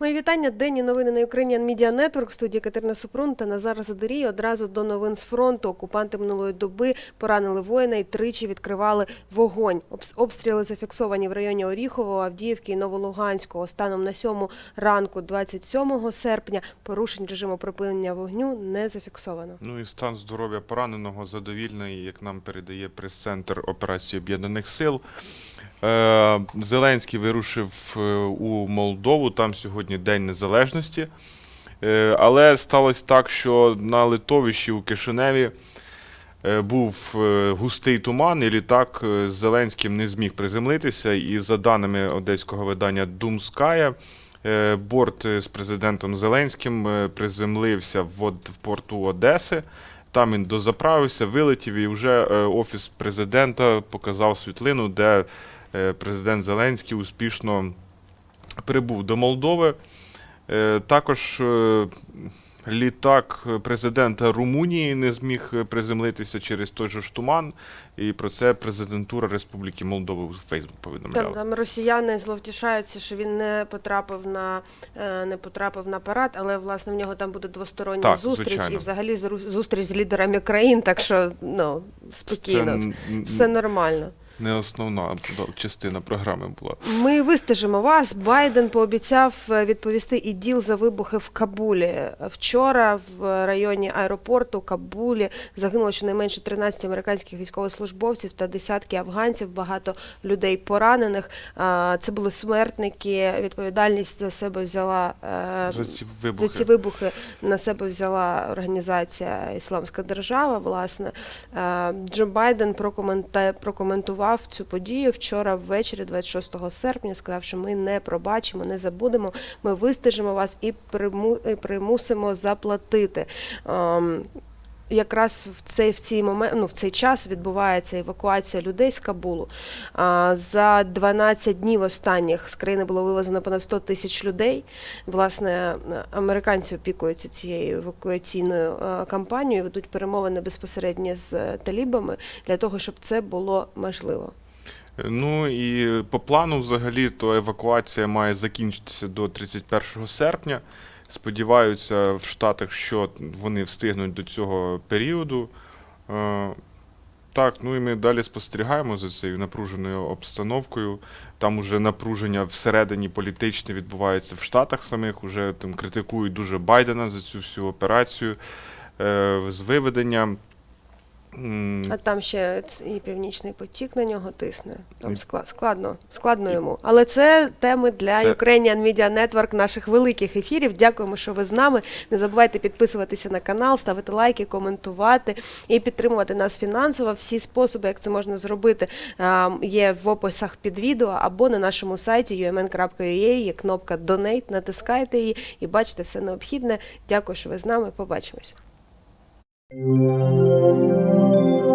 Мої вітання. Денні новини на Ukrainian Media Network. Студії Катерина Супрун та Назар Задорій. Одразу до новин з фронту. Окупанти минулої доби поранили воїна і тричі відкривали вогонь. Обстріли зафіксовані в районі Оріхового, Авдіївки і Новолуганського. Станом на сьому ранку, 27 серпня, порушень режиму припинення вогню не зафіксовано. Ну і стан здоров'я пораненого задовільний, як нам передає прес-центр операції Об'єднаних Сил. Е, Зеленський вирушив е, у Молдову, там сьогодні День Незалежності. Е, Але сталося так, що на литовищі у Кишиневі був густий туман, і літак з Зеленським не зміг приземлитися. І за даними одеського видання Думская, борт з президентом Зеленським приземлився в порту Одеси. Там він дозаправився, вилетів, і вже е, офіс президента показав світлину, де е, президент Зеленський успішно прибув до Молдови. Е, Також літак президента Румунії не зміг е, приземлитися через той же ж туман. І про це президентура Республіки Молдова у Фейсбук повідомляла. Там, там росіяни зловтішаються, що він не потрапив на е, не потрапив на парад, але власне в нього там буде двостороння Так, зустріч звичайно. і взагалі зустріч з лідерами країн. Так що ну спокійно, Це все нормально. Не основна частина програми була. Ми вистежимо вас. Байден пообіцяв е, відповісти і діл за вибухи в Кабулі. Вчора в районі аеропорту Кабулі загинуло щонайменше 13 американських військовослужбовців та десятки афганців, багато людей поранених. А, Це були смертники. Відповідальність за себе взяла е, За ці вибухи. за ці вибухи на себе взяла організація Ісламська держава. Власне Е, Джо Байден прокомента- прокоментував цю подію вчора ввечері, 26 серпня. Сказав, що ми не пробачимо, не забудемо. Ми вистежимо вас і приму- і примусимо заплатити. Якраз в цей в цей момент, ну в цей час відбувається евакуація людей з Кабулу. А, за 12 днів останніх з країни було вивезено понад 100 тисяч людей. Власне, американці опікуються цією евакуаційною кампанією, ведуть перемовини безпосередньо з талібами для того, щоб це було можливо. Ну і по плану, взагалі, то евакуація має закінчитися до 31 серпня. Сподіваються в Штатах, що вони встигнуть до цього періоду. Е, Так, ну і ми далі спостерігаємо за цією напруженою обстановкою. Там уже напруження всередині політичне відбувається в Штатах самих. Уже там критикують дуже Байдена за цю всю операцію е, з виведення. А там ще і північний потік на нього тисне. Там складно, складно йому. Але це теми для Це- Ukrainian Media Network наших великих ефірів. Дякуємо, що ви з нами. Не забувайте підписуватися на канал, ставити лайки, коментувати і підтримувати нас фінансово. Всі способи, як це можна зробити, є в описах під відео або на нашому сайті umn.ua є кнопка Donate, натискайте її і бачите все необхідне. Дякую, що ви з нами. Побачимось. Música